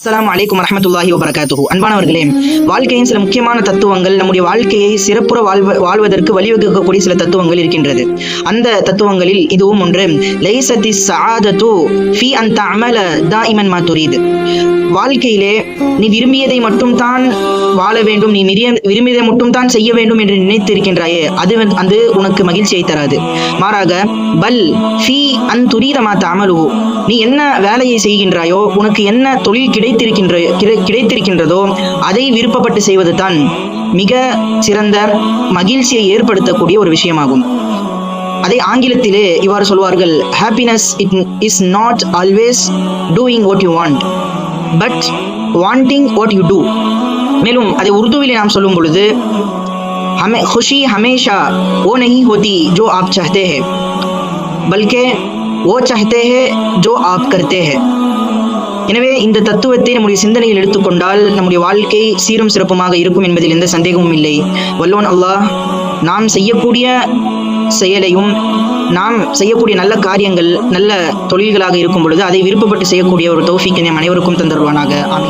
அஸ்லாம் அலைக்கும் வரமத்துல்லாஹி வபரகாத்துஹு. அன்பானவர்களே வாழ்க்கையின் சில முக்கியமான தத்துவங்கள் நம்முடைய வாழ்க்கையை சிறப்புற வாழ்வ வாழ்வதற்கு வழிவகுக்கக்கூடிய சில தத்துவங்கள் இருக்கின்றது. அந்த தத்துவங்களில் இதுவும் ஒன்று லைசதி சாதத்து ஃபி அன் தஅமல தாயிமன் மா துரீது. வாழ்க்கையிலே நீ விரும்பியதை மட்டும் தான் வாழ வேண்டும் நீ மிரிய விரும்பியதை மட்டும் தான் செய்ய வேண்டும் என்று நினைத்திருக்கின்றாயே அது வந்து- அது உனக்கு மகிழ்ச்சியை தராது. மாறாக பல் ஃபி அன் துரீதமா தாமலு நீ என்ன வேலையை செய்கின்றாயோ உனக்கு என்ன தொழில் கிடைத்திருக்கின்ற கிடை- கிடைத்திருக்கின்றதோ அதை விருப்பப்பட்டு செய்வது தான் மிக சிறந்த மகிழ்ச்சியை ஏற்படுத்தக்கூடிய ஒரு விஷயமாகும் அதை ஆங்கிலத்திலே இவ்வாறு சொல்வார்கள் happiness it is not always doing what you want but wanting what you do மேலும் அதை உருதுவிலே நாம் சொல்லும் பொழுது हमें खुशी हमेशा वो नहीं होती जो आप चाहते हैं बल्कि वो चाहते हैं जो आप करते हैं எனவே இந்த தத்துவத்தை நம்முடைய சிந்தனையில் எடுத்துக்கொண்டால் நம்முடைய வாழ்க்கை சீரும் சிறப்புமாக இருக்கும் என்பதில் எந்த சந்தேகமும் இல்லை. வல்லோன் அல்லாஹ் நாம் செய்யக்கூடிய செயலையும் நாம் செய்யக்கூடிய நல்ல காரியங்கள் நல்ல தொழில்களாக இருக்கும் பொழுது அதை விருப்பப்பட்டு செய்யக்கூடிய ஒரு தௌஃபிக்கை நம் அனைவருக்கும் தந்தருவானாக ஆமீன்.